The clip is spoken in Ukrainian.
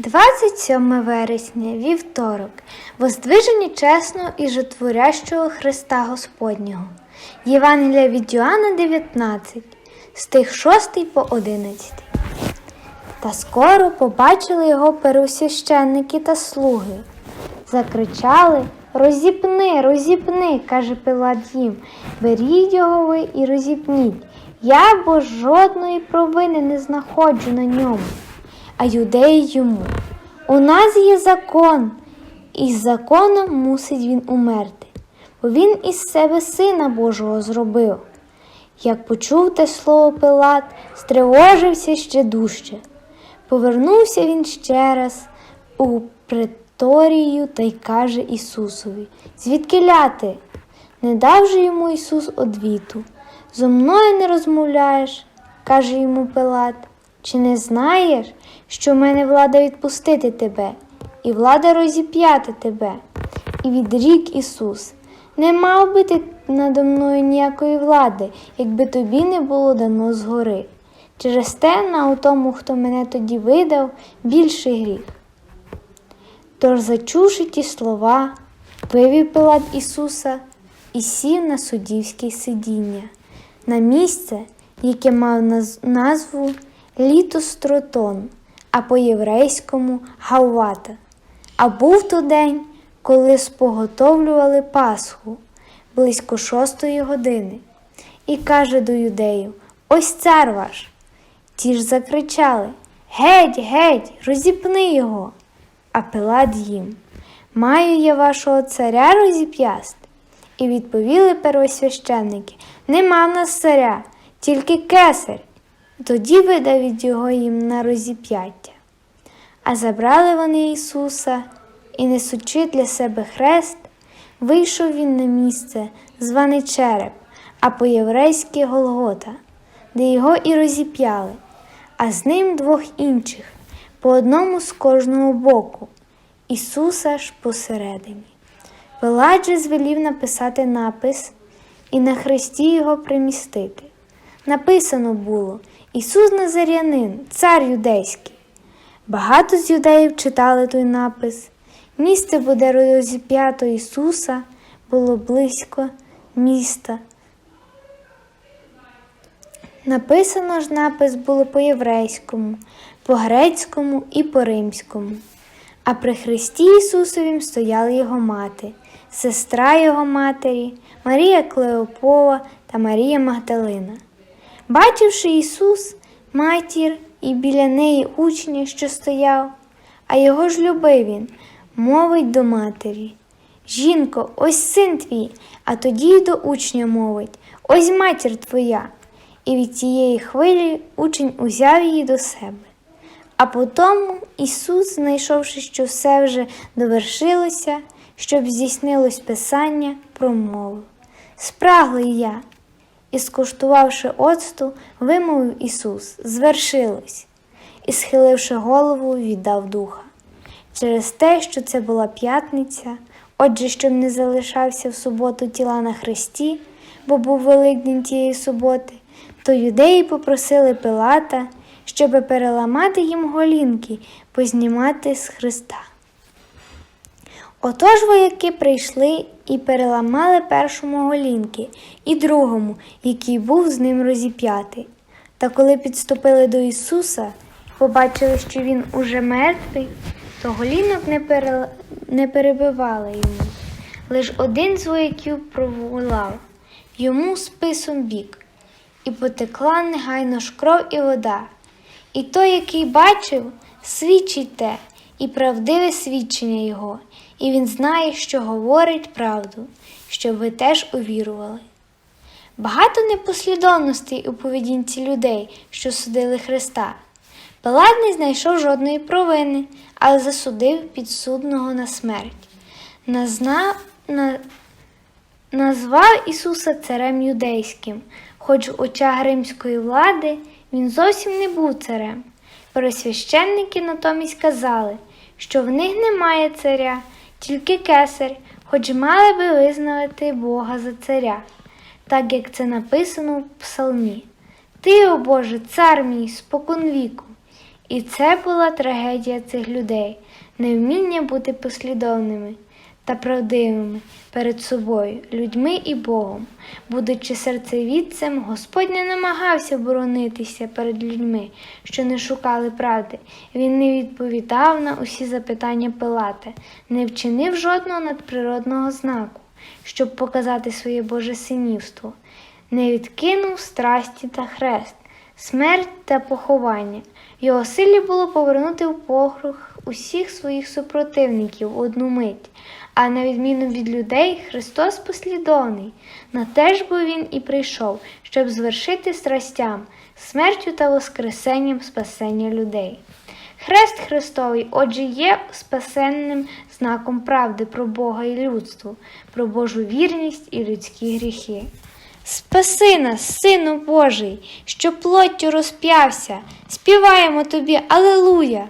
27 вересня, вівторок, воздвиження чесного і житворящого Христа Господнього. Євангелія від Йоанна 19, стих 6 по 11. Та скоро побачили його первосвященники та слуги. Закричали Розіпни, розіпни, каже Пилат їм, беріть його ви і розіпніть. Я бо жодної провини не знаходжу на ньому. А юдеї йому. У нас є закон, і з законом мусить він умерти, бо він із себе сина Божого зробив. Як почув те слово Пилат, стривожився ще дужче. Повернувся він ще раз у преторію та й каже Ісусові: Звідки ляти? Не дав же йому Ісус одвіту. Зо мною не розмовляєш, каже йому Пилат. Чи не знаєш, що в мене влада відпустити тебе, і влада розіп'яти тебе? І відрік Ісус, не мав би ти надо мною ніякої влади, якби тобі не було дано згори. Через те на тому, хто мене тоді видав, більший гріх. Тож, зачувши ті слова, вивів Пилат Ісуса і сів на суддівське сидіння, на місце, яке мав назву Літостротон, а по-єврейському Галвата. А був то день, коли споготовлювали Пасху близько шостої години, і каже до юдеїв: Ось цар ваш. Ті ж закричали Геть, геть, розіпни його. А Пилат їм Маю я вашого царя розіп'ясти. І відповіли первосвященники Нема в нас царя, тільки кесар. Тоді видав його їм на розіп'яття. А забрали вони Ісуса і, несучи для себе хрест, вийшов він на місце, зване череп, а по-єврейськи Голгота, де його і розіп'яли, а з ним двох інших, по одному з кожного боку, Ісуса ж посередині. Пилат же звелів написати напис і на хресті його примістити. Написано було Ісус Назарянин, цар юдейський. Багато з юдеїв читали той напис. Місце буде розіп'ято Ісуса було близько міста. Написано ж напис було по-єврейському, по-грецькому і по-римському. А при Христі Ісусовім стояли його мати, сестра його матері, Марія Клеопова та Марія Магдалина. Бачивши Ісус, матір і біля неї учня, що стояв, а його ж любив він, мовить до матері. Жінко, ось син твій, а тоді й до учня мовить ось матір твоя. І від цієї хвилі учень узяв її до себе. А потому Ісус, знайшовши, що все вже довершилося, щоб здійснилось Писання, промовив Спраглий я. І, скуштувавши оцту, вимовив Ісус Звершилось, і, схиливши голову, віддав духа. Через те, що це була п'ятниця, отже, щоб не залишався в суботу тіла на хресті, бо був Великдень тієї суботи, то юдеї попросили Пилата, щоби переламати їм голінки, познімати з Христа. Отож вояки прийшли і переламали першому голінки і другому, який був з ним розіп'ятий. Та коли підступили до Ісуса і побачили, що Він уже мертвий, то голінок не, пере... не перебивали йому. Лиш один з вояків проволав йому списом бік, і потекла негайно ж кров і вода. І той, який бачив, свідчить те, і правдиве свідчення його, і він знає, що говорить правду, щоб ви теж увірували. Багато непослідовностей у поведінці людей, що судили Христа. Пилат не знайшов жодної провини, але засудив підсудного на смерть. Назна... На... Назвав Ісуса царем юдейським, хоч в очах римської влади він зовсім не був царем. Пересвященники натомість казали, що в них немає царя, тільки кесар, хоч мали би визнавати Бога за царя, так як це написано в псалмі. Ти, о Боже, цар мій, спокон віку, І це була трагедія цих людей, невміння бути послідовними та правдивими перед собою, людьми і Богом. Будучи серцевідцем, Господь не намагався боронитися перед людьми, що не шукали правди. Він не відповідав на усі запитання Пилата, не вчинив жодного надприродного знаку, щоб показати своє Боже синівство, не відкинув страсті та хрест, смерть та поховання. Його силі було повернути в похрух усіх своїх супротивників в одну мить. А на відміну від людей, Христос послідовний. На те ж бо Він і прийшов, щоб звершити страстям, смертю та воскресенням спасення людей. Хрест Христовий, отже, є спасенним знаком правди про Бога і людство, про Божу вірність і людські гріхи. Спаси нас, Сину Божий, що плоттю розп'явся, співаємо тобі Алелуя!